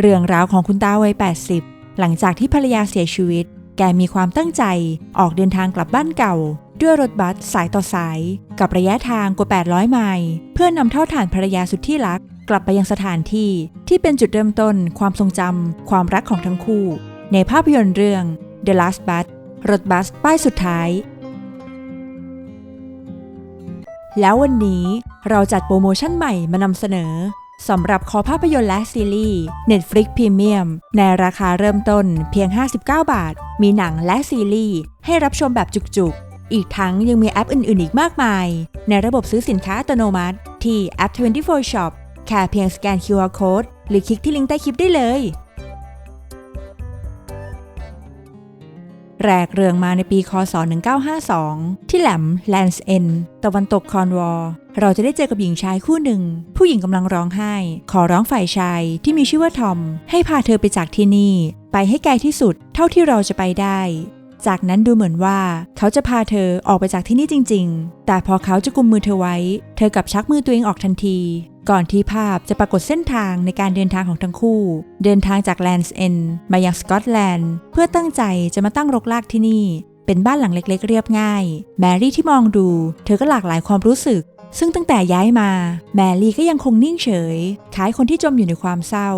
เรื่องราวของคุณตาวัย 80 หลังจากที่ภรรยาเสียชีวิต แกมีความตั้งใจออกเดินทางกลับบ้านเก่า ด้วยรถบัสสายต่อสาย กับระยะทางกว่า 800 ไมล์เพื่อนำเท่าฐานภรรยาสุดที่รัก กลับไปยังสถานที่ที่เป็นจุดเริ่มต้น ความทรงจำความรักของทั้งคู่ ในภาพยนตร์เรื่อง The Last Bus รถบัสป้ายสุดท้าย แล้ววันนี้เราจัดโปรโมชั่นใหม่มานำเสนอ สำหรับคอภาพยนตร์และซีรีส์ Netflix Premium ในราคาเริ่มต้นเพียง 59 บาท มีหนังและซีรีส์ให้รับชมแบบจุกๆ อีกทั้งยังมีแอปอื่นๆ อีกมากมาย ในระบบซื้อสินค้าอัตโนมัติ ที่แอป 24 Shop แค่เพียงสแกน QR Code หรือคลิกที่ลิงก์ใต้คลิปได้เลย แรกเรืองมาในปีคศ 1952 ที่แหลมแลนส์เอนตะวันตกคอนวอร์ เราจะได้เจอกับหญิงชายคู่หนึ่ง ผู้หญิงกำลังร้องไห้ ขอร้องฝ่ายชายที่มีชื่อว่าทอม ให้พาเธอไปจากที่นี่ ไปให้ไกลที่สุด เท่าที่เราจะไปได้ จากนั้นดูเหมือนว่า เขาจะพาเธอออกไปจากที่นี่จริง ๆ แต่พอเขาจะกุมมือเธอไว้ เธอกลับชักมือตัวเองออกทันที ก่อนที่ภาพจะปรากฏเส้นทางในการเดินทางของทั้งคู่ เดินทางจากแลนส์เอนมายังสกอตแลนด์ เพื่อตั้งใจจะมาตั้งรกรากที่นี่เป็นบ้านหลังเล็กๆ เรียบง่าย แมรี่ที่มองดู เธอก็หลากหลายความรู้สึก ซึ่งตั้งแต่ย้ายมา แมรี่ก็ยังคงนิ่งเฉยคล้ายคนที่จมอยู่ในความเศร้า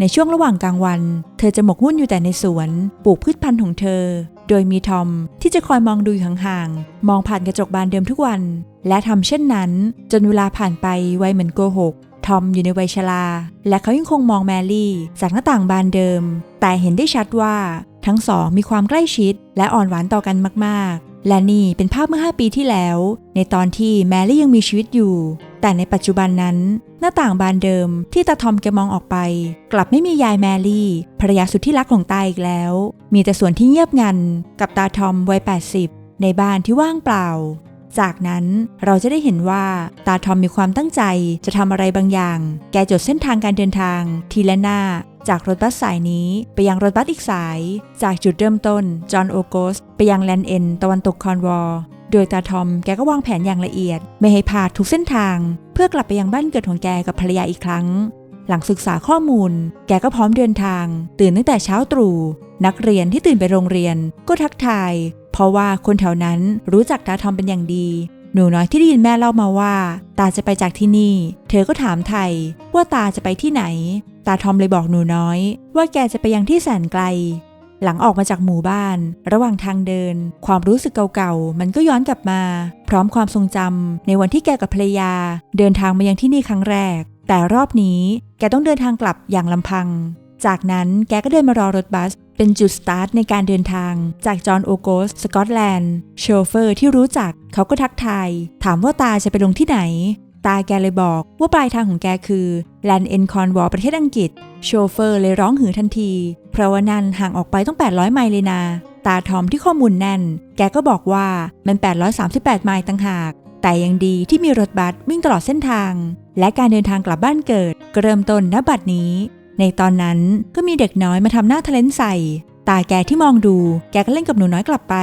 ในช่วงระหว่างกลางวัน เธอจะหมกมุ่นอยู่แต่ในสวนปลูกพืชพันธุ์ของเธอ โดยมีทอมที่จะคอยมองดูอยู่ห่างๆมองผ่านกระจกบานเดิมทุกวัน และทำเช่นนั้น จนเวลาผ่านไปไวเหมือนโกหกทอมอยู่ในวัยชราและเขายังคงมองแมรี่จากหน้าต่างบานเดิม แต่เห็นได้ชัดว่า ทั้งสองมีความใกล้ชิดและอ่อนหวานต่อกันมากๆ และนี่เป็นภาพเมื่อ 5 ปีที่แล้ว ในตอนที่แมรี่ยังมีชีวิตอยู่ แต่ในปัจจุบันนั้น หน้าต่างบานเดิมที่ตาทอมแกมองออกไป กลับไม่มียายแมรี่ภรรยาสุดที่รักของตาอีกแล้ว มีแต่ส่วนที่เงียบงัน กับตาทอมวัย 80 ในบ้านที่ว่างเปล่า จากนั้นเราจะได้เห็นว่าตาทอมมีความตั้งใจจะทำอะไรบางอย่าง แกจดเส้นทางการเดินทาง ทีละหน้า จากรถบัสสายนี้ไปยังรถบัสอีกสาย จากจุดเริ่มต้น จอห์นโอโกส ไปยังแลนเอ็นตะวันตกคอนวอร์โดยตาทอมแกก็วางแผนอย่างละเอียด ไม่ให้พลาดทุกเส้นทาง เพื่อกลับไปยังบ้านเกิดของแกกับภรรยาอีกครั้ง หลังศึกษาข้อมูล แกก็พร้อมเดินทาง ตื่นตั้งแต่เช้าตรู่นักเรียนที่ตื่นไปโรงเรียน ก็ทักทาย เพราะว่าคนแถวนั้นรู้จักตาทอมเป็นอย่างดี หนูน้อยที่ได้ยินแม่เล่ามาว่า ตาจะไปจากที่นี่ เธอก็ถามไทยว่าตาจะไปที่ไหน ตาทอมเลยบอกหนูน้อย ว่าแกจะไปยังที่แสนไกล หลังออกมาจากหมู่บ้าน ระหว่างทางเดิน ความรู้สึกเก่าๆ มันก็ย้อนกลับมา พร้อมความทรงจำในวันที่แกกับภรรยา เดินทางมายังที่นี่ครั้งแรก แต่รอบนี้แกต้องเดินทางกลับอย่างลำพัง จากนั้นแกก็เดินมารอรถบัส เป็นจุดสตาร์ทในการเดินทาง จากจอห์นโอโกสสกอตแลนด์โชเฟอร์ที่รู้จักเขาก็ทักทาย ถามว่าตาจะไปลงที่ไหน ตาแกเลยบอกว่าปลายทางของแกคือแลนด์เอ็นคอนวอร์ประเทศอังกฤษ โชเฟอร์เลยร้องหือทันที เพราะว่านั่นห่างออกไปต้อง 800 ไมล์เลยนะตาทอมที่ข้อมูลแน่น แกก็บอกว่ามัน 838 ไมล์ต่างหาก แต่ยังดีที่มีรถบัสวิ่งตลอดเส้นทาง และการเดินทางกลับบ้านเกิดกเริ่มต้นณบัดนี้ ในตอนนั้นก็มีเด็กน้อยมาทำหน้าทะเลนใส่ ตาแกที่มองดู แกก็เล่นกับหนูน้อยกลับไป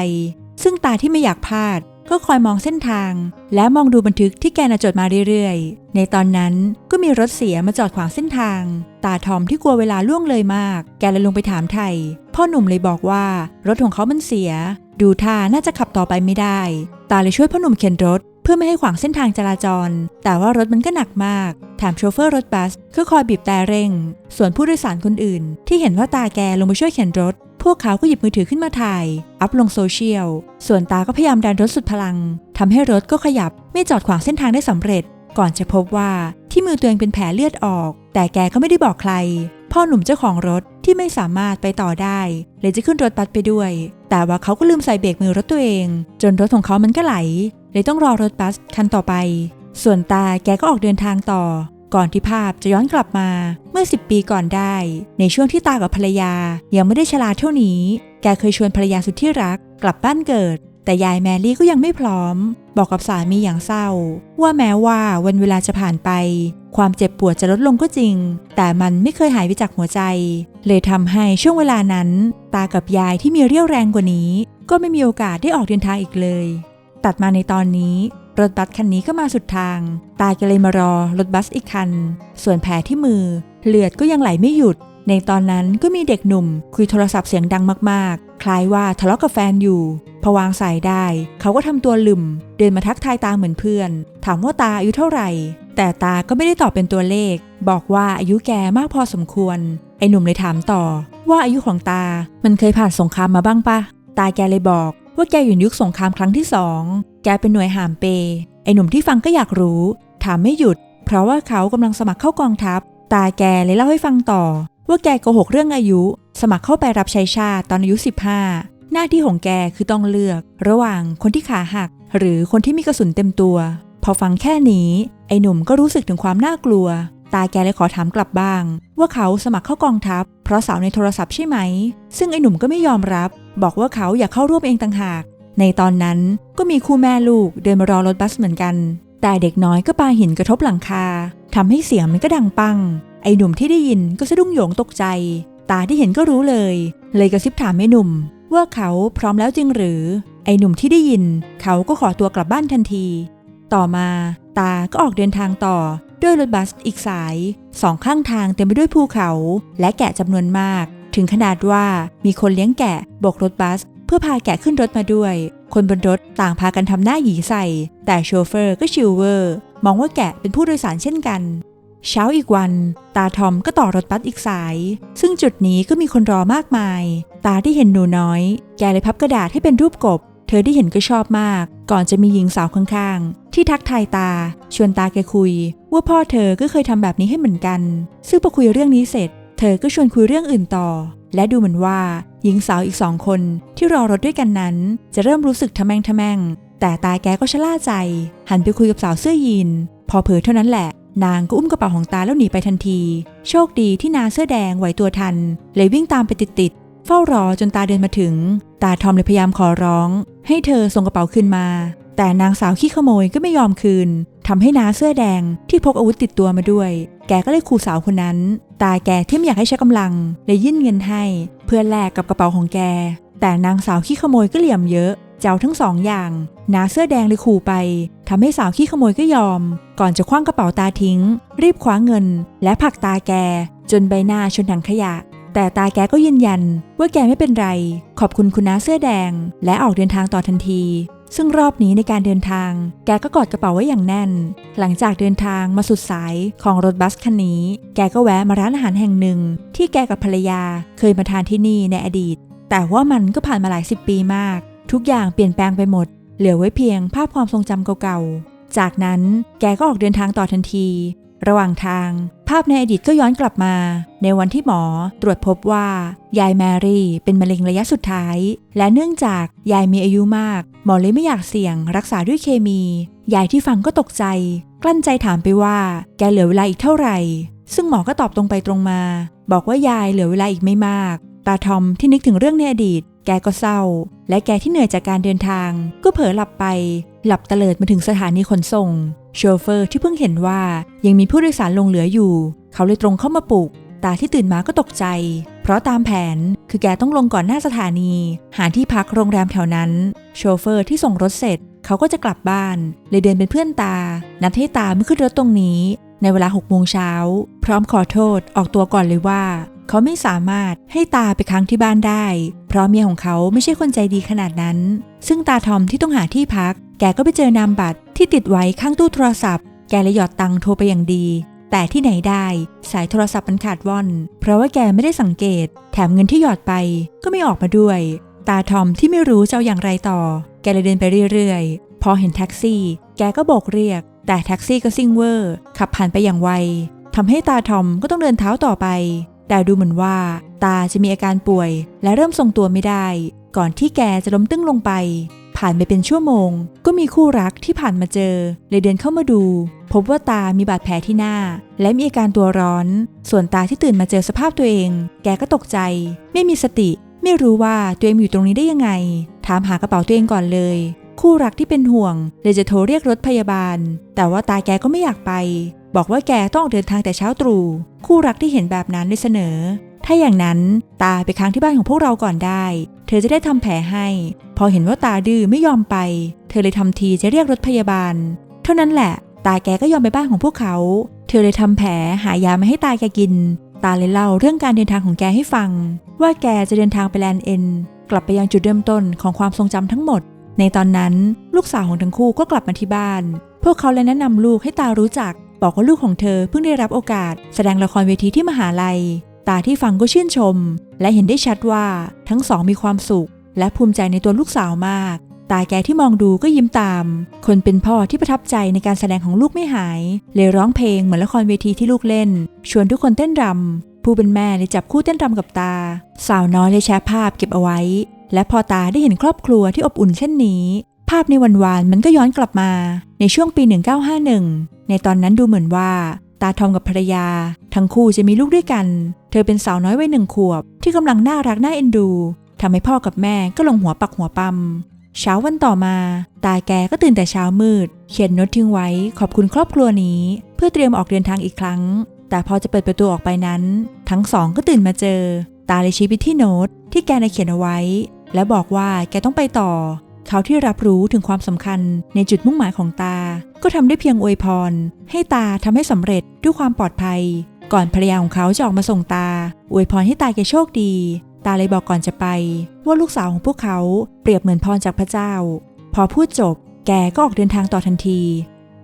ซึ่งตาที่ไม่อยากพลาด ก็คอยมองเส้นทาง และมองดูบันทึกที่แกนจดมาเรื่อยๆ ในตอนนั้นก็มีรถเสียมาจอดขวางเส้นทาง ตาทอมที่กลัวเวลาล่วงเลยมาก แกเลยลงไปถามไทย พ่อหนุ่มเลยบอกว่ารถของเขามันเสีย ดูท่าน่าจะขับต่อไปไม่ได้ ตาเลยช่วยพ่อหนุ่มเข็นรถ พื่อไม่ให้ขวางเส้นทางจราจร แต่ว่ารถมันก็หนักมาก แถมโชเฟอร์รถบัสก็คอยบีบแต่เร่ง ส่วนผู้โดยสารคนอื่น ที่เห็นว่าตาแกลงไปช่วยเข็นรถ พวกเขาก็หยิบมือถือขึ้นมาถ่าย อัพลงโซเชียล ส่วนตาก็พยายามดันรถสุดพลังทำให้รถก็ขยับไม่จอดขวางเส้นทางได้สำเร็จ ก่อนจะพบว่าที่มือตัวเองเป็นแผลเลือดออก แต่แกก็ไม่ได้บอกใคร พ่อหนุ่มเจ้าของรถที่ไม่สามารถไปต่อได้ เลยจะขึ้นรถบัสไปด้วย แต่ว่าเขาก็ลืมใส่เบรกมือรถตัวเอง จนรถของเขามันก็ไหล เลยต้องรอรถบัสคันต่อไป ส่วนตาแกก็ออกเดินทางต่อ ก่อนที่ภาพจะย้อนกลับมาเมื่อ 10 ปีก่อนได้ ในช่วงที่ตากับภรรยา ยังไม่ได้ชราเท่านี้ แกเคยชวนภรรยาสุดที่รัก กลับบ้านเกิด แต่ยายแมรี่ก็ยังไม่พร้อม บอกกับสามีอย่างเศร้า ว่าแม้ว่าวันเวลาจะผ่านไป ความเจ็บปวดจะลดลงก็จริง แต่มันไม่เคยหายไปจากหัวใจ เลยทำให้ช่วงเวลานั้น ตากับยายที่มีเรี่ยวแรงกว่านี้ ก็ไม่มีโอกาสได้ออกเดินทางอีกเลย ตัดมาในตอนนี้รถบัสคันนี้ก็มาสุดทาง ตาก็เลยมารอรถบัสอีกคัน ส่วนแผลที่มือ เลือดก็ยังไหลไม่หยุด ในตอนนั้นก็มีเด็กหนุ่ม คุยโทรศัพท์เสียงดังมากๆ คล้ายว่าทะเลาะกับแฟนอยู่ พอวางสายได้ เขาก็ทำตัวลืม เดินมาทักทายตาเหมือนเพื่อน ถามว่าตาอายุเท่าไหร่ แต่ตาก็ไม่ได้ตอบเป็นตัวเลข บอกว่าอายุแกมากพอสมควร ไอ้หนุ่มเลยถามต่อ ว่าอายุของตา มันเคยผ่านสงครามมาบ้างปะ ตาแกเลยบอกว่าแกอยู่ยุคสงครามครั้งที่สอง แกเป็นหน่วยหามเป ไอ้หนุ่มที่ฟังก็อยากรู้ ถามไม่หยุด เพราะว่าเขากำลังสมัครเข้ากองทัพ ตาแกเลยเล่าให้ฟังต่อ ว่าแกโกหกเรื่องอายุ สมัครเข้าไปรับใช้ชาติตอนอายุ 15 หน้าที่ของแกคือต้องเลือก ระหว่างคนที่ขาหัก หรือคนที่มีกระสุนเต็มตัว พอฟังแค่นี้ ไอ้หนุ่มก็รู้สึกถึงความน่ากลัว ตาแกเลยขอถามกลับบ้าง ว่าเขาสมัครเข้ากองทัพ เพราะสาวในโทรศัพท์ใช่ไหม ซึ่งไอ้หนุ่มก็ไม่ยอมรับ บอกว่าเขาอยากเข้าร่วมเองต่างหาก ในตอนนั้นก็มีคู่แม่ลูกเดินมารอรถบัสเหมือนกัน แต่เด็กน้อยก็ปาหินกระทบหลังคาทำให้เสียงมันก็ดังปัง อ้หนุ่มที่ได้ยินก็สะดุ้งโหยงตกใจ ตาที่เห็นก็รู้เลย เลยกระซิบถามไอ้หนุ่ม ว่าเขาพร้อมแล้วจริงหรือ ไอ้หนุ่มที่ได้ยิน เขาก็ขอตัวกลับบ้านทันที ต่อมาตาก็ออกเดินทางต่อด้วยรถบัสอีกสายสองข้างทางเต็มไปด้วยภูเขา และแกะจำนวนมาก ถึงขนาดว่ามีคนเลี้ยงแกะโบกรถบัส เพื่อพาแกะขึ้นรถมาด้วย คนบนรถต่างพากันทำหน้าหยีใส่ แต่โชเฟอร์ก็ชิลเวอร์ มองว่าแกะเป็นผู้โดยสารเช่นกัน เช้าอีกวัน ตาทอมก็ต่อรถบัสอีกสาย ซึ่งจุดนี้ก็มีคนรอมากมาย ตาที่เห็นหนูน้อย แกเลยพับกระดาษให้เป็นรูปกบ เธอที่เห็นก็ชอบมาก ก่อนจะมีหญิงสาวข้างๆ ที่ทักทายตา ชวนตาแกคุย ว่าพ่อเธอก็เคยทำแบบนี้ให้เหมือนกัน ซึ่งพอคุยเรื่องนี้เสร็จ เธอก็ชวนคุยเรื่องอื่นต่อ และดูเหมือนว่า หญิงสาวอีกสองคนที่รอรถด้วยกันนั้น จะเริ่มรู้สึกทะแมงทะแมงแต่ตาแกก็ชะล่าใจ หันไปคุยกับสาวเสื้อยีน พอเผลอเท่านั้นแหละ นางก็อุ้มกระเป๋าของตาแล้วหนีไปทันที โชคดีที่นาเสื้อแดงไหวตัวทัน เลยวิ่งตามไปติดๆ เฝ้ารอจนตาเดินมาถึง ตาทอมเลยพยายามขอร้อง ให้เธอส่งกระเป๋าคืนมา แต่นางสาวขี้ขโมยก็ไม่ยอมคืนทำให้นาเสื้อแดงที่พกอาวุธติดตัวมาด้วย แกก็เลยขู่สาวคนนั้น ตาแกที่ไม่อยากให้ใช้กำลังเลยยื่นเงินให้ เพื่อแลกกับกระเป๋าของแก แต่นางสาวขี้ขโมยก็เหลี่ยมเยอะ เจ้าทั้งสองอย่างนาเสื้อแดงเลยขู่ไปทำให้สาวขี้ขโมยก็ยอม ก่อนจะคว้างกระเป๋าตาทิ้ง รีบคว้าเงิน และผลักตาแก จนใบหน้าชนถังขยะ แต่ตาแกก็ยืนยัน ว่าแกไม่เป็นไร ขอบคุณคุณน้าเสื้อแดง และออกเดินทางต่อทันที ซึ่งรอบนี้ในการเดินทาง แกก็กอดกระเป๋าไว้อย่างแน่น หลังจากเดินทางมาสุดสายของรถบัสคันนี้ แกก็แวะมาร้านอาหารแห่งหนึ่ง ที่แกกับภรรยาเคยมาทานที่นี่ในอดีต แต่ว่ามันก็ผ่านมาหลายสิบปีมาก ทุกอย่างเปลี่ยนแปลงไปหมด เหลือไว้เพียงภาพความทรงจำเก่าๆ จากนั้นแกก็ออกเดินทางต่อทันที ระหว่างทาง ภาพในอดีตก็ย้อนกลับมา ในวันที่หมอตรวจพบว่า ยายแมรี่เป็นมะเร็งระยะสุดท้าย และเนื่องจากยายมีอายุมาก หมอเลยไม่อยากเสี่ยง รักษาด้วยเคมี ยายที่ฟังก็ตกใจ กลั้นใจถามไปว่า แกเหลือเวลาอีกเท่าไหร่ ซึ่งหมอก็ตอบตรงไปตรงมา บอกว่ายายเหลือเวลาอีกไม่มากตาทอมที่นึกถึงเรื่องในอดีต แกก็เศร้า และแกที่เหนื่อยจากการเดินทาง ก็เผลอหลับไป หลับเตลิดมาถึงสถานีขนส่ง โชเฟอร์ที่เพิ่งเห็นว่ายังมีผู้โดยสารลงเหลืออยู่ เขาเลยตรงเข้ามาปลุก ตาที่ตื่นมาก็ตกใจ เพราะตามแผนคือแกต้องลงก่อนหน้าสถานี หาที่พักโรงแรมแถวนั้น โชเฟอร์ที่ส่งรถเสร็จ เขาก็จะกลับบ้าน เลยเดินเป็นเพื่อนตา นัดให้ตาไม่ขึ้นรถตรงนี้ ในเวลา6โมงเช้า พร้อมขอโทษออกตัวก่อนเลยว่า เขาไม่สามารถให้ตาไปค้างที่บ้านได้ เพราะเมียของเขาไม่ใช่คนใจดีขนาดนั้น ซึ่งตาทอมที่ต้องหาที่พัก แกก็ไปเจอนามบัตรที่ติดไว้ข้างตู้โทรศัพท์ แกเลยหยอดตังค์โทรไปอย่างดี แต่ที่ไหนได้ สายโทรศัพท์มันขาดว่อน เพราะว่าแกไม่ได้สังเกต แถมเงินที่หยอดไปก็ไม่ออกมาด้วย ตาทอมที่ไม่รู้จะเอาอย่างไรต่อ แกเลยเดินไปเรื่อยๆ พอเห็นแท็กซี่ แกก็โบกเรียก แต่แท็กซี่ก็ซิ่งเวอร์ ขับผ่านไปอย่างไวทำให้ตาทอมก็ต้องเดินเท้าต่อไป แต่ดูเหมือนว่า ตาจะมีอาการป่วย และเริ่มทรงตัวไม่ได้ ก่อนที่แกจะล้มตึ้งลงไป ผ่านไปเป็นชั่วโมง ก็มีคู่รักที่ผ่านมาเจอเลยเดินเข้ามาดู พบว่าตามีบาดแผลที่หน้า และมีอาการตัวร้อน ส่วนตาที่ตื่นมาเจอสภาพตัวเอง แกก็ตกใจ ไม่มีสติ ไม่รู้ว่าตัวเองอยู่ตรงนี้ได้ยังไง ถามหากระเป๋าตัวเองก่อนเลยคู่รักที่เป็นห่วงเลยจะโทรเรียกรถพยาบาล แต่ว่าตาแกก็ไม่อยากไป บอกว่าแกต้องออกเดินทางแต่เช้าตรู่ คู่รักที่เห็นแบบนั้นได้เสนอ ถ้าอย่างนั้นตาไปค้างที่บ้านของพวกเราก่อนได้ เธอจะได้ทำแผลให้ พอเห็นว่าตาดื้อไม่ยอมไป เธอเลยทำทีจะเรียกรถพยาบาล เท่านั้นแหละ ตาแกก็ยอมไปบ้านของพวกเขา เธอเลยทำแผลหายามาให้ตาแกกิน ตาเลยเล่าเรื่องการเดินทางของแกให้ฟัง ว่าแกจะเดินทางไปแลนด์เอ็นกลับไปยังจุดเริ่มต้นของความทรงจำทั้งหมด ในตอนนั้นลูกสาวของทั้งคู่ก็กลับมาที่บ้าน พวกเขาเลยแนะนำลูกให้ตารู้จัก บอกว่าลูกของเธอเพิ่งได้รับโอกาส แสดงละครเวทีที่มหาลัย ตาที่ฟังก็ชื่นชม และเห็นได้ชัดว่าทั้งสองมีความสุข และภูมิใจในตัวลูกสาวมาก ตาแกที่มองดูก็ยิ้มตาม คนเป็นพ่อที่ประทับใจในการแสดงของลูกไม่หาย เลยร้องเพลงเหมือนละครเวทีที่ลูกเล่น ชวนทุกคนเต้นรำผู้เป็นแม่เลยจับคู่เต้นรำกับตา สาวน้อยเลยแชร์ภาพเก็บเอาไว้ และพอตาได้เห็นครอบครัวที่อบอุ่นเช่นนี้ ภาพในวันวานมันก็ย้อนกลับมา ในช่วงปี 1951 ในตอนนั้นดูเหมือนว่า ตาทอมกับภรรยา ทั้งคู่จะมีลูกด้วยกัน เธอเป็นสาวน้อยวัยหนึ่งขวบ ที่กำลังน่ารักน่าเอ็นดูทำให้พ่อกับแม่ก็ลงหัวปักหัวปั๊มเช้าวันต่อมา ตาแกก็ตื่นแต่เช้ามืด เขียนโน้ตทิ้งไว้ขอบคุณครอบครัวนี้ เพื่อเตรียมออกเดินทางอีกครั้ง แต่พอจะเปิดประตูออกไปนั้น ทั้งสองก็ตื่นมาเจอ ตาเลยชี้ไปที่โน้ตที่แกได้เขียนเอาไว้ และบอกว่าแกต้องไปต่อ เขาที่รับรู้ถึงความสำคัญในจุดมุ่งหมายของตา ก็ทำได้เพียงอวยพร ให้ตาทำให้สำเร็จด้วยความปลอดภัย ก่อนภรรยาของเขาจะออกมาส่งตา อวยพรให้ตาแกโชคดี ตาเลยบอกก่อนจะไป ว่าลูกสาวของพวกเขาเปรียบเหมือนพรจากพระเจ้า พอพูดจบ แกก็ออกเดินทางต่อทันที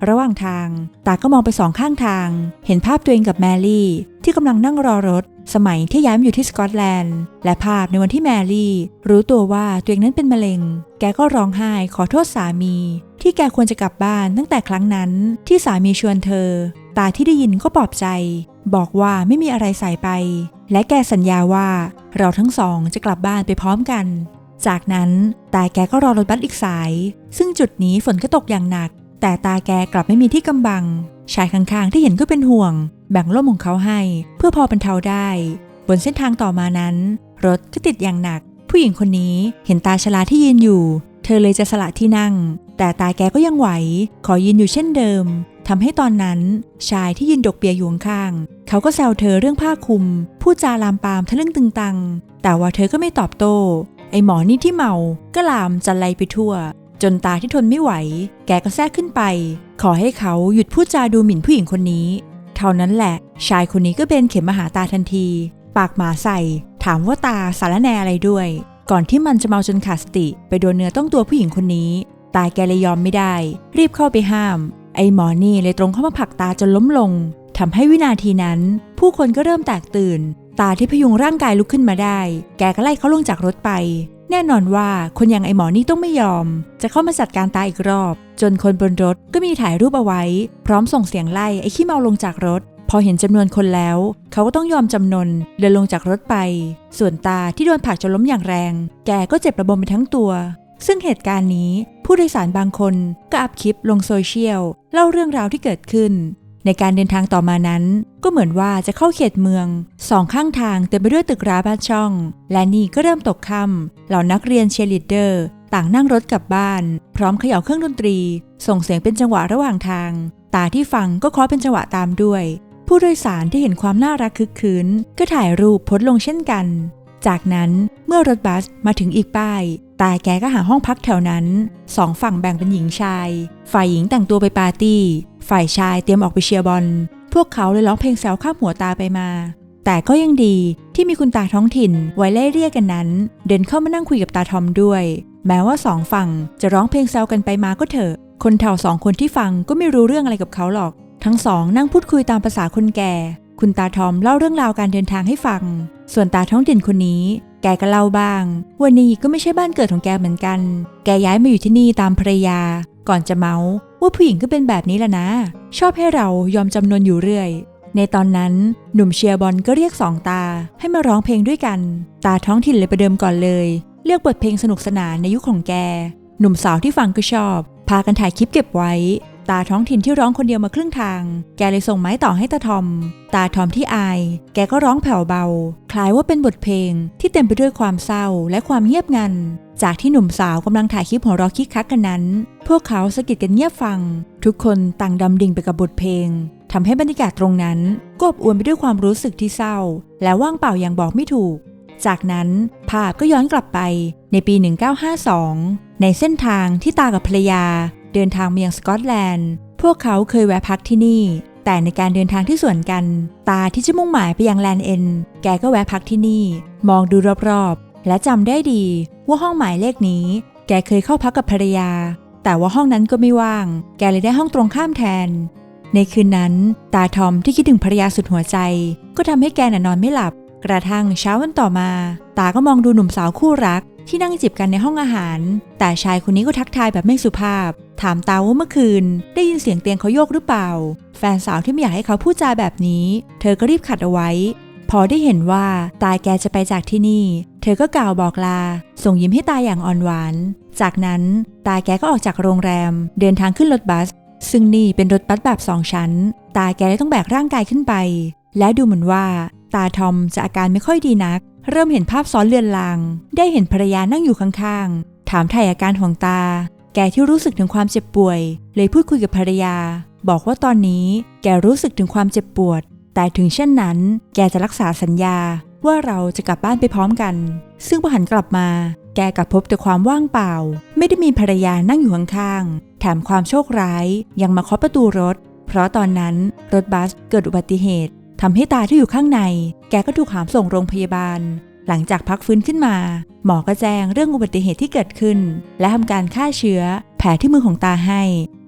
ระหว่างทาง ตาก็มองไปสองข้างทาง เห็นภาพตัวเองกับแมรี่ ที่กำลังนั่งรอรถ สมัยที่ย้ายมาอยู่ที่สกอตแลนด์ และภาพในวันที่แมรี่ รู้ตัวว่าตัวเองนั้นเป็นมะเร็ง แกก็ร้องไห้ขอโทษสามี ที่แกควรจะกลับบ้านตั้งแต่ครั้งนั้นที่สามีชวนเธอ ตาที่ได้ยินก็ปลอบใจ บอกว่าไม่มีอะไรใส่ไป และแกสัญญาว่าเราทั้งสองจะกลับบ้านไปพร้อมกัน จากนั้นตาแกก็รอรถบัสอีกสาย ซึ่งจุดนี้ฝนก็ตกอย่างหนัก แต่ตาแกกลับไม่มีที่กำบัง ชายข้างๆที่เห็นก็เป็นห่วง แบ่งร่มของเขาให้ เพื่อพอบรรเทาได้ บนเส้นทางต่อมานั้น รถก็ติดอย่างหนัก ผู้หญิงคนนี้เห็นตาชลาที่ยืนอยู่ เธอเลยจะสละที่นั่ง แต่ตาแกก็ยังไหว ขอยืนอยู่เช่นเดิมทำให้ตอนนั้น ชายที่ยืนดกเบียร์อยู่ข้างเขาก็แซวเธอเรื่องผ้าคลุมพูดจาลามปามทะลึ่งตึงตัง แต่ว่าเธอก็ไม่ตอบโต้ไอหมอนี่ที่เมาก็ลามจันไรไปทั่ว จนตาที่ทนไม่ไหว แกก็แทรกขึ้นไป ขอให้เขาหยุดพูดจาดูหมิ่นผู้หญิงคนนี้ เท่านั้นแหละ ชายคนนี้ก็เบนเข็มมาหาตาทันที ปากหมาใส่ ถามว่าตาสารแนอะไรด้วย ก่อนที่มันจะเมาจนขาดสติ ไปโดนเนื้อต้องตัวผู้หญิงคนนี้ ตาแกเลยยอมไม่ได้ รีบเข้าไปห้าม ไอหมอนี่เลยตรงเข้ามาผลักตาจนล้มลงทำให้วินาทีนั้น ผู้คนก็เริ่มแตกตื่น ตาที่พยุงร่างกายลุกขึ้นมาได้ แกก็ไล่เขาลงจากรถไป แน่นอนว่าคนอย่างไอหมอนี่ต้องไม่ยอม จะเข้ามาจัดการตาอีกรอบ จนคนบนรถก็มีถ่ายรูปเอาไว้ พร้อมส่งเสียงไล่ไอขี้เมาลงจากรถ พอเห็นจำนวนคนแล้ว เขาก็ต้องยอมจำนนเดินลงจากรถไป ส่วนตาที่โดนผลักจนล้มอย่างแรง แกก็เจ็บระบมไปทั้งตัว ซึ่งเหตุการณ์นี้ผู้โดยสารบางคนก็อัพคลิปลงโซเชียลเล่าเรื่องราวที่เกิดขึ้น ในการเดินทางต่อมานั้น ก็เหมือนว่าจะเข้าเขตเมืองสองข้างทางเต็มไปด้วยตึกร้าบ้านช่อง และนี่ก็เริ่มตกค่ำเหล่านักเรียนเชียร์ลีดเดอร์ ต่างนั่งรถกลับบ้าน พร้อมเขย่าเครื่องดนตรี ส่งเสียงเป็นจังหวะระหว่างทาง ตาที่ฟังก็เคาะเป็นจังหวะตามด้วย ผู้โดยสารที่เห็นความน่ารักคึกคืนก็ถ่ายรูปโพสลงเช่นกัน จากนั้นเมื่อรถบัสมาถึงอีกป้ายตายแกก็หาห้องพักแถวนั้นสองฝั่งแบ่งเป็นหญิงชาย ฝ่ายหญิงแต่งตัวไปปาร์ตี้ ฝ่ายชายเตรียมออกไปเชียร์บอล พวกเขาเลยร้องเพลงแซวข้ามหัวตาไปมา แต่ก็ยังดีที่มีคุณตาท้องถิ่นไว้ไล่เรียกกันนั้น เดินเข้ามานั่งคุยกับตาทอมด้วย แม้ว่าสองฝั่งจะร้องเพลงแซวกันไปมาก็เถอะ คนเฒ่าสองคนที่ฟังก็ไม่รู้เรื่องอะไรกับเขาหรอก ทั้งสองนั่งพูดคุยตามภาษาคนแก่ คุณตาทอมเล่าเรื่องราวการเดินทางให้ฟัง ส่วนตาท้องถิ่นคนนี้ แกก็เล่าบ้าง วันนี้ก็ไม่ใช่บ้านเกิดของแกเหมือนกัน แกย้ายมาอยู่ที่นี่ตามภรรยา ก่อนจะเมา ว่าผู้หญิงก็เป็นแบบนี้แหละนะ ชอบให้เรายอมจำนนอยู่เรื่อย ในตอนนั้นหนุ่มเชียร์บอลก็เรียกสองตา ให้มาร้องเพลงด้วยกัน ตาท้องถิ่นเลยประเดิมก่อนเลย เลือกบทเพลงสนุกสนานในยุคของแก หนุ่มสาวที่ฟังก็ชอบ พากันถ่ายคลิปเก็บไว้ ตาท้องถิ่นที่ร้องคนเดียวมาครึ่งทาง แกเลยส่งไม้ต่อให้ตาทอม ตาทอมที่อาย แกก็ร้องแผ่วเบา คล้ายว่าเป็นบทเพลงที่เต็มไปด้วยความเศร้าและความเงียบงัน จากที่หนุ่มสาวกำลังถ่ายคลิปหัวเราะคิกคักกันนั้น พวกเขาสะกิดกันเงียบฟัง ทุกคนต่างดำดิ่งไปกับบทเพลงทำให้บรรยากาศตรงนั้นกบอวลไปด้วยความรู้สึกที่เศร้า และว่างเปล่าอย่างบอกไม่ถูก จากนั้นภาพก็ย้อนกลับไปในปี 1952 ในเส้นทางที่ตากับภรรยา เดินทางมายังสกอตแลนด์ พวกเขาเคยแวะพักที่นี่ แต่ในการเดินทางที่สวนกัน ตาที่จะมุ่งหมายไปยังแลนด์เอ็น แกก็แวะพักที่นี่ มองดูรอบๆ และจำได้ดี ว่าห้องหมายเลขนี้ แกเคยเข้าพักกับภรรยา แต่ว่าห้องนั้นก็ไม่ว่าง แกเลยได้ห้องตรงข้ามแทน ในคืนนั้น ตาทอมที่คิดถึงภรรยาสุดหัวใจ ก็ทำให้แกน่ะนอนไม่หลับ กระทั่งเช้าวันต่อมา ตาก็มองดูหนุ่มสาวคู่รัก ที่นั่งจิบกันในห้องอาหาร แต่ชายคนนี้ก็ทักทายแบบไม่สุภาพ ถามตาว่าเมื่อคืน ได้ยินเสียงเตียงเขาโยกหรือเปล่า แฟนสาวที่ไม่อยากให้เขาพูดจาแบบนี้ เธอก็รีบขัดเอาไว้ พอได้เห็นว่าตายแกจะไปจากที่นี่ เธอก็กล่าวบอกลา ส่งยิ้มให้ตาอย่างอ่อนหวาน จากนั้นตาแกก็ออกจากโรงแรม เดินทางขึ้นรถบัส ซึ่งนี่เป็นรถบัสแบบสองชั้น ตาแกเลยต้องแบกร่างกายขึ้นไป และดูเหมือนว่า ตาทอมจะอาการไม่ค่อยดีนัก เริ่มเห็นภาพซ้อนเลือนลาง ได้เห็นภรรยานั่งอยู่ข้างๆ ถามไถ่อาการของตา แกที่รู้สึกถึงความเจ็บป่วย เลยพูดคุยกับภรรยา บอกว่าตอนนี้แกรู้สึกถึงความเจ็บปวด แต่ถึงเช่นนั้น แกจะรักษาสัญญาว่าเราจะกลับบ้านไปพร้อมกัน ซึ่งพอหันกลับมา แกกลับพบแต่ความว่างเปล่า ไม่ได้มีภรรยานั่งอยู่ข้างๆ แถมความโชคร้ายยังมาเคาะประตูรถ เพราะตอนนั้นรถบัสเกิดอุบัติเหตุ ทำให้ตาที่อยู่ข้างใน แกก็ถูกหามส่งโรงพยาบาล หลังจากพักฟื้นขึ้นมา หมอก็แจ้งเรื่องอุบัติเหตุที่เกิดขึ้น และทำการฆ่าเชื้อ แผลที่มือของตาให้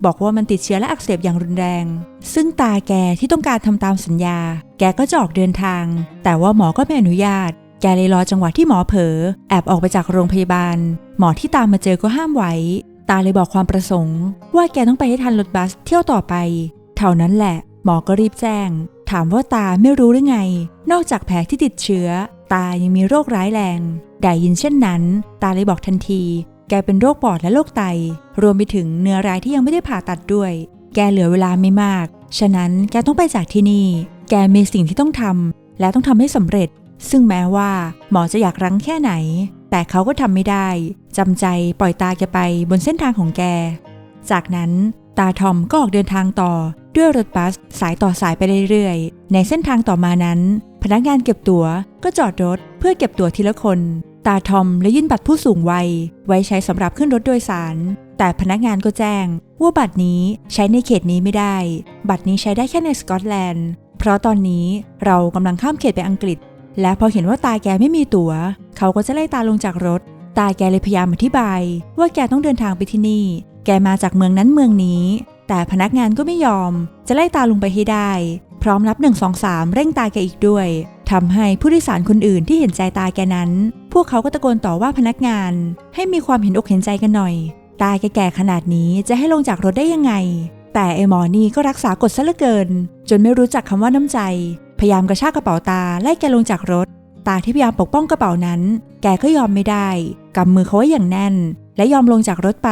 บอกว่ามันติดเชื้อและอักเสบอย่างรุนแรง ซึ่งตาแกที่ต้องการทำตามสัญญา แกก็จะออกเดินทาง แต่ว่าหมอก็ไม่อนุญาต แกเลยรอจังหวะที่หมอเผลอแอบออกไปจากโรงพยาบาล หมอที่ตามมาเจอก็ห้ามไว้ ตาเลยบอกความประสงค์ ว่าแกต้องไปให้ทันรถบัสเที่ยวต่อไป เท่านั้นแหละ หมอก็รีบแจ้ง ถามว่าตาไม่รู้หรือไง นอกจากแผลที่ติดเชื้อ ตายังมีโรคร้ายแรง ได้ยินเช่นนั้น ตาเลยบอกทันที แกเป็นโรคปอดและโรคไต รวมไปถึงเนื้อร้ายที่ยังไม่ได้ผ่าตัดด้วย แกเหลือเวลาไม่มาก ฉะนั้นแกต้องไปจากที่นี่ แกมีสิ่งที่ต้องทำและต้องทำให้สำเร็จ ซึ่งแม้ว่าหมอจะอยากรั้งแค่ไหน แต่เขาก็ทำไม่ได้จำใจปล่อยตาแกไปบนเส้นทางของแก จากนั้นตาทอมก็ออกเดินทางต่อ ด้วยรถบัสสายต่อสายไปเรื่อยๆ ในเส้นทางต่อมานั้น พนักงานเก็บตั๋วก็จอดรถเพื่อเก็บตั๋วทีละคน ตาทอมและยื่นบัตรผู้สูงวัย ไว้ใช้สำหรับขึ้นรถโดยสาร แต่พนักงานก็แจ้ง ว่าบัตรนี้ใช้ในเขตนี้ไม่ได้ บัตรนี้ใช้ได้แค่ในสกอตแลนด์ เพราะตอนนี้เรากำลังข้ามเขตไปอังกฤษ และพอเห็นว่าตาแกไม่มีตัว๋ว เขาก็จะไล่ตาลงจากรถ ตาแกเลยพยายามอธิบาย ว่าแกต้องเดินทางไปที่นี่ แกมาจากเมืองนั้นเมืองนี้ แต่พนักงานก็ไม่ยอม จะไล่ตาลงไปให้ได้ พร้อมนับ1 2 3 เร่งตาแกอีกด้วยทำให้ผู้โดยสารคนอื่นที่เห็นใจตาแกนั้น พวกเขาก็ตะโกนต่อว่าพนักงาน ให้มีความเห็นอกเห็นใจกันหน่อย ตาแกแก่ขนาดนี้จะให้ลงจากรถได้ยังไง แต่ไอหมอนี่ก็รักษากฎซะเหลือเกิน จนไม่รู้จักคำว่าน้ำใจ พยายามกระชากกระเป๋าตาไล่แกลงจากรถ ตาที่พยายามปกป้องกระเป๋านั้น แกก็ยอมไม่ได้กำมือเขาไว้อย่างแน่น และยอมลงจากรถไป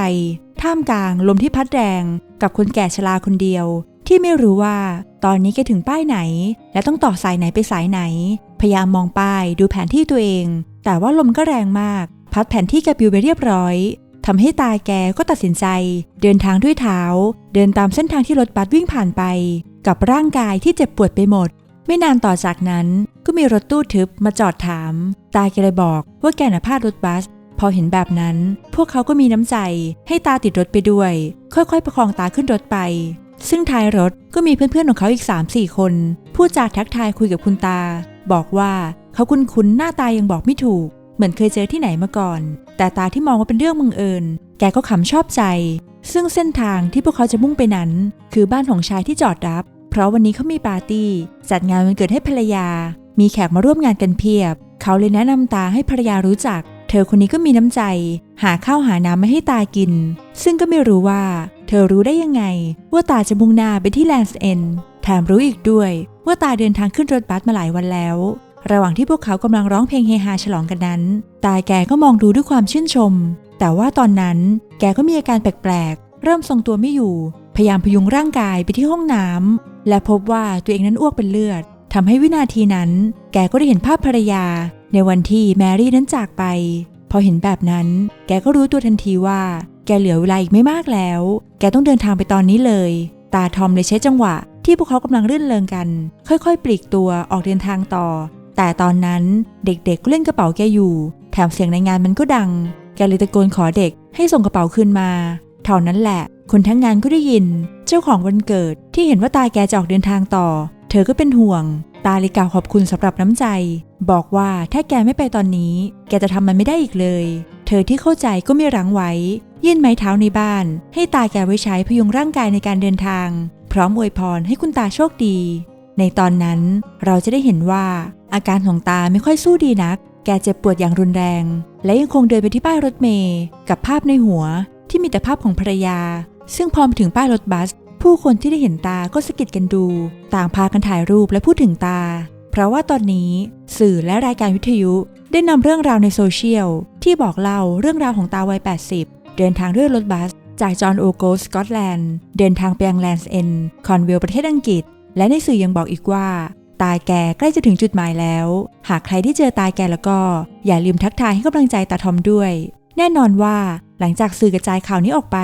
ท่ามกลางลมที่พัดแรง กับคนแก่ชราคนเดียว ที่ไม่รู้ว่า ตอนนี้แกถึงป้ายไหน และต้องต่อสายไหนไปสายไหน พยายามมองป้ายดูแผนที่ตัวเอง แต่ว่าลมก็แรงมาก พัดแผนที่แกปิวไปเรียบร้อยทำให้ตาแกก็ตัดสินใจ เดินทางด้วยเท้า เดินตามเส้นทางที่รถบัสวิ่งผ่านไป กับร่างกายที่เจ็บปวดไปหมด ไม่นานต่อจากนั้นก็มีรถตู้ทึบมาจอดถาม ตาแกเลยบอกว่าแกน่ะพลาดรถบัส พอเห็นแบบนั้น พวกเขาก็มีน้ำใจ ให้ตาติดรถไปด้วย ค่อยๆ ประคองตาขึ้นรถไป ซึ่งท้ายรถก็มีเพื่อนๆของเขาอีก 3-4 คนพูดจาทักทายคุยกับคุณตา บอกว่าเขาคุ้นๆหน้าตายังบอกไม่ถูก เหมือนเคยเจอที่ไหนมาก่อน แต่ตาที่มองว่าเป็นเรื่องบังเอิญ แกก็ขำชอบใจ ซึ่งเส้นทางที่พวกเขาจะมุ่งไปนั้น คือบ้านของชายที่จอดรับ เพราะวันนี้เขามีปาร์ตี้ จัดงานวันเกิดให้ภรรยา มีแขกมาร่วมงานกันเพียบ เขาเลยแนะนำตาให้ภรรยารู้จัก ธอคนนี้ก็มีน้ำใจ หาข้าวหาน้ำมาให้ตากิน ซึ่งก็ไม่รู้ว่า เธอรู้ได้ยังไง ว่าตาจะมุ่งหน้าไปที่แลนด์เอ็นแถมรู้อีกด้วย ว่าตาเดินทางขึ้นรถบัสมาหลายวันแล้ว ระหว่างที่พวกเขากำลังร้องเพลงเฮฮาฉลองกันนั้น ตาแกก็มองดูด้วยความชื่นชม แต่ว่าตอนนั้นแกก็มีอาการแปลกๆ เริ่มทรงตัวไม่อยู่ พยายามพยุงร่างกายไปที่ห้องน้ำและพบว่าตัวเองนั้นอ้วกเป็นเลือด ทำให้วินาทีนั้น แกก็ได้เห็นภาพภรรยา ในวันที่แมรี่นั้นจากไป พอเห็นแบบนั้น แกก็รู้ตัวทันทีว่า แกเหลือเวลาอีกไม่มากแล้ว แกต้องเดินทางไปตอนนี้เลย ตาทอมเลยใช้จังหวะ ที่พวกเขากำลังรื่นเริงกัน ค่อยๆ ปลีกตัวออกเดินทางต่อ แต่ตอนนั้นเด็กๆก็เล่นกระเป๋าแกอยู่ แถมเสียงในงานมันก็ดัง แกเลยตะโกนขอเด็กให้ส่งกระเป๋าคืนมา เท่านั้นแหละ คนทั้งงานก็ได้ยิน เจ้าของวันเกิดที่เห็นว่าตาแกจะออกเดินทางต่อ เธอก็เป็นห่วง ตาลยกล่าวขอบคุณสำหรับน้ำใจ บอกว่าถ้าแกไม่ไปตอนนี้ แกจะทำมันไม่ได้อีกเลย เธอที่เข้าใจก็ไม่รั้งไว้ ยื่นไม้เท้าในบ้าน ให้ตาแกไว้ใช้พยุงร่างกายในการเดินทาง พร้อมอวยพรให้คุณตาโชคดี ในตอนนั้นเราจะได้เห็นว่า อาการของตาไม่ค่อยสู้ดีนัก แกเจ็บปวดอย่างรุนแรง และยังคงเดินไปที่ป้ายรถเมย์กับภาพในหัวที่มีแต่ภาพของภรรยา ซึ่งพอมถึงป้ายรถบัส ผู้คนที่ได้เห็นตาก็สะกิดกันดู ต่างพากันถ่ายรูปและพูดถึงตา เพราะว่าตอนนี้สื่อและรายการวิทยุได้นำเรื่องราวในโซเชียล ที่บอกเล่าเรื่องราวของตาวัย 80 เดินทางด้วยรถบัส จากจอห์นโอโกสกอตแลนด์ เดินทางไปยังแลนด์เอนคอนเวลประเทศอังกฤษ และในสื่อยังบอกอีกว่า ตายแกใกล้จะถึงจุดหมายแล้ว หากใครที่เจอตายแกแล้วก็ อย่าลืมทักทายให้กำลังใจตาทอมด้วย แน่นอนว่าหลังจากสื่อกระจายข่าวนี้ออกไป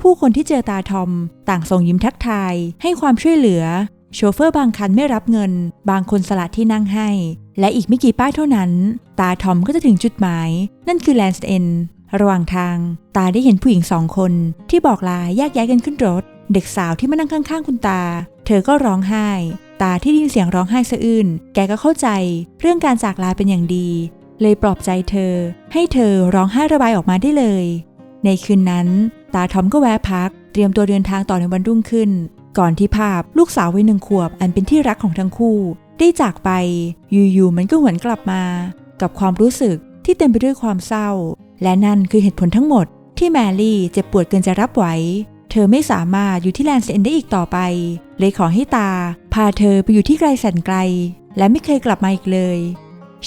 ผู้คนที่เจอตาทอม ต่างส่งยิ้มทักทาย ให้ความช่วยเหลือ โชเฟอร์บางคันไม่รับเงิน บางคนสละที่นั่งให้ และอีกไม่กี่ป้ายเท่านั้น ตาทอมก็จะถึงจุดหมาย นั่นคือแลนด์เอนระหว่างทาง ตาได้เห็นผู้หญิงสองคน ที่บอกลาแยกย้ายกันขึ้นรถ เด็กสาวที่มานั่งข้างๆคุณตา เธอก็ร้องไห้ ตาที่ได้ยินเสียงร้องไห้สะอื้นแกก็เข้าใจ เรื่องการจากลาเป็นอย่างดี เลยปลอบใจเธอ ให้เธอร้องไห้ระบายออกมาได้เลย ในคืนนั้น ตาทอมก็แวะพัก เตรียมตัวเดินทางต่อในวันรุ่งขึ้น ก่อนที่ภาพลูกสาววัยหนึ่งขวบ อันเป็นที่รักของทั้งคู่ ได้จากไป อยู่ๆมันก็หวนกลับมา กับความรู้สึกที่เต็มไปด้วยความเศร้า และนั่นคือเหตุผลทั้งหมด ที่แมรี่เจ็บปวดเกินจะรับไหวเธอไม่สามารถอยู่ที่แลนด์เซนได้อีกต่อไป เลยขอให้ตา พาเธอไปอยู่ที่ไกลแสนไกล และไม่เคยกลับมาอีกเลย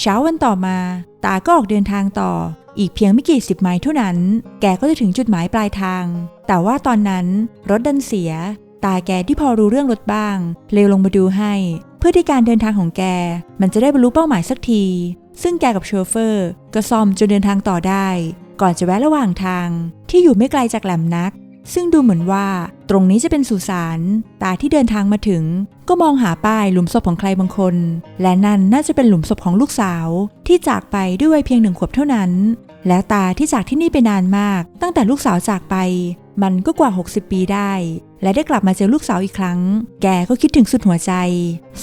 เช้าวันต่อมา ตาก็ออกเดินทางต่อ อีกเพียงไม่กี่สิบไมล์เท่านั้น แกก็จะถึงจุดหมายปลายทาง แต่ว่าตอนนั้นรถดันเสีย ตาแกที่พอรู้เรื่องรถบ้าง เลวลงมาดูให้ เพื่อที่การเดินทางของแก มันจะได้บรรลุเป้าหมายสักที ซึ่งแกกับโชเฟอร์ ก็ซ่อมจนเดินทางต่อได้ ก่อนจะแวะระหว่างทางที่อยู่ไม่ไกลจากแหลมนัก ซึ่งดูเหมือนว่า ตรงนี้จะเป็นสุสานตาที่เดินทางมาถึง ก็มองหาป้ายหลุมศพของใครบางคน และนั่นน่าจะเป็นหลุมศพของลูกสาวที่จากไปด้วยวัยเพียงหนึ่งขวบเท่านั้น และตาที่จากที่นี่ไปนานมาก ตั้งแต่ลูกสาวจากไป มันก็กว่า 60 ปีได้ และได้กลับมาเจอลูกสาวอีกครั้ง แกก็คิดถึงสุดหัวใจ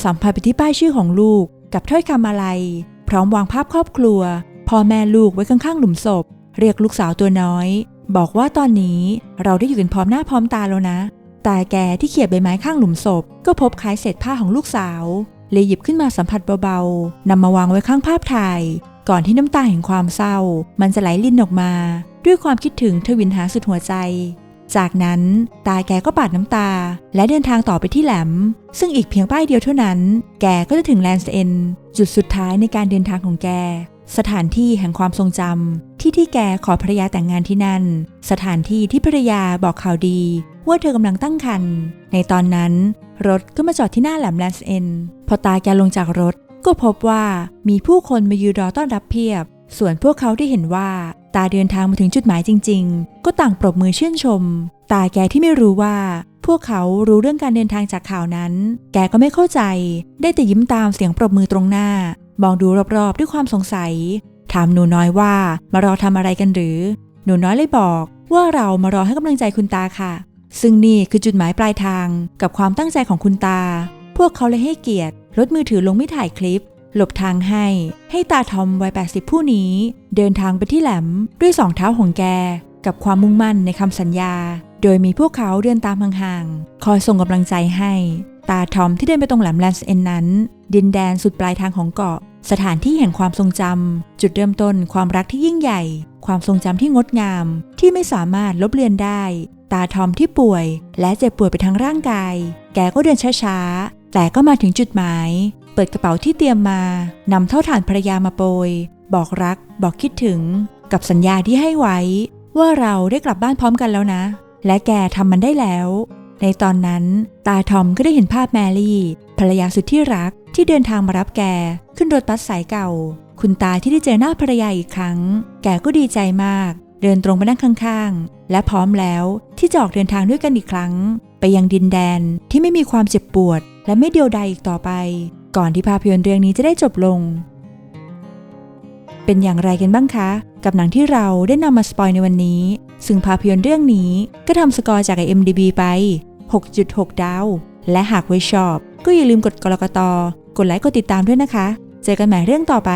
สัมผัสไปที่ป้ายชื่อของลูก กับถ้อยคำอะไร พร้อมวางภาพครอบครัวพ่อแม่ลูกไว้ข้างๆหลุมศพ เรียกลูกสาวตัวน้อย บอกว่าตอนนี้เราได้อยู่กันพร้อมหน้าพร้อมตาแล้วนะ ตาแกที่เขี่ยใบไม้ข้างหลุมศพ ก็พบคล้ายเศษผ้าของลูกสาวเลยหยิบขึ้นมาสัมผัสเบาๆนำมาวางไว้ข้างภาพถ่าย ก่อนที่น้ำตาแห่งความเศร้า มันจะไหลลิ่นออกมา ด้วยความคิดถึงทวินหาสุดหัวใจ จากนั้นตาแกก็ปาดน้ำตา และเดินทางต่อไปที่แหลม ซึ่งอีกเพียงป้ายเดียวเท่านั้น แกก็จะถึงแลนด์เอนจุดสุดท้ายในการเดินทางของแก สถานที่แห่งความทรงจำที่ที่แกขอภรรยาแต่งงานที่นั่น สถานที่ที่ภรรยาบอกข่าวดี ว่าเธอกำลังตั้งครรภ์ในตอนนั้น รถก็มาจอดที่หน้าแหลมแลนด์เอ็นพอตาแกลงจากรถ ก็พบว่ามีผู้คนมายืนรอต้อนรับเพียบ ส่วนพวกเขาที่เห็นว่าตาเดินทางมาถึงจุดหมายจริง ๆ ก็ต่างปรบมือชื่นชม ตาแกที่ไม่รู้ว่า พวกเขารู้เรื่องการเดินทางจากข่าวนั้น แกก็ไม่เข้าใจ ได้แต่ยิ้มตามเสียงปรบมือตรงหน้ามองดูรอบๆด้วยความสงสัย ถามหนูน้อยว่ามารอทำอะไรกันหรือ หนูน้อยเลยบอก ว่าเรามารอให้กำลังใจคุณตาค่ะ ซึ่งนี่คือจุดหมายปลายทางกับความตั้งใจของคุณตา พวกเขาเลยให้เกียรติลดมือถือลงไม่ถ่ายคลิป หลบทางให้ ให้ตาทอมวัย 80 ผู้นี้ เดินทางไปที่แหลมด้วยสองเท้าของแก กับความมุ่งมั่นในคำสัญญา โดยมีพวกเขาเดินตามห่างๆคอยส่งกำลังใจให้ ตาทอมที่เดินไปตรงแหลมแลนส์เอ็นนั้น ดินแดนสุดปลายทางของเกาะ สถานที่แห่งความทรงจำจุดเริ่มต้นความรักที่ยิ่งใหญ่ ความทรงจำที่งดงาม ที่ไม่สามารถลบเลือนได้ ตาทอมที่ป่วย และเจ็บป่วยไปทั้งร่างกาย แกก็เดินช้าๆ แต่ก็มาถึงจุดหมาย เปิดกระเป๋าที่เตรียมมานำเท่าฐานภรรยามาโปรยบอกรัก บอกคิดถึง กับสัญญาที่ให้ไว้ ว่าเราได้กลับบ้านพร้อมกันแล้วนะ และแกทำมันได้แล้ว ในตอนนั้น ตาทอมก็ได้เห็นภาพแมรี่ ภรรยาสุดที่รักที่เดินทางมารับแก ขึ้นรถบัสสายเก่า คุณตาที่ได้เจอหน้าภรรยาอีกครั้ง แกก็ดีใจมาก เดินตรงไปนั่งข้างๆ และพร้อมแล้วที่จะออกเดินทางด้วยกันอีกครั้ง ไปยังดินแดนที่ไม่มีความเจ็บปวด และไม่เดียวดายอีกต่อไป ก่อนที่ภาพยนตร์เรื่องนี้จะได้จบลง เป็นอย่างไรกันบ้างคะ กับหนังที่เราได้นำมาสปอยในวันนี้ ซึ่งภาพยนตร์เรื่องนี้ก็ทำสกอร์จาก IMDb ไป 6.6 ดาว และหากไว้ชอบ ก็อย่าลืมกดกรกตกดไลค์กดติดตามด้วยนะคะ เจอกันใหม่เรื่องต่อไป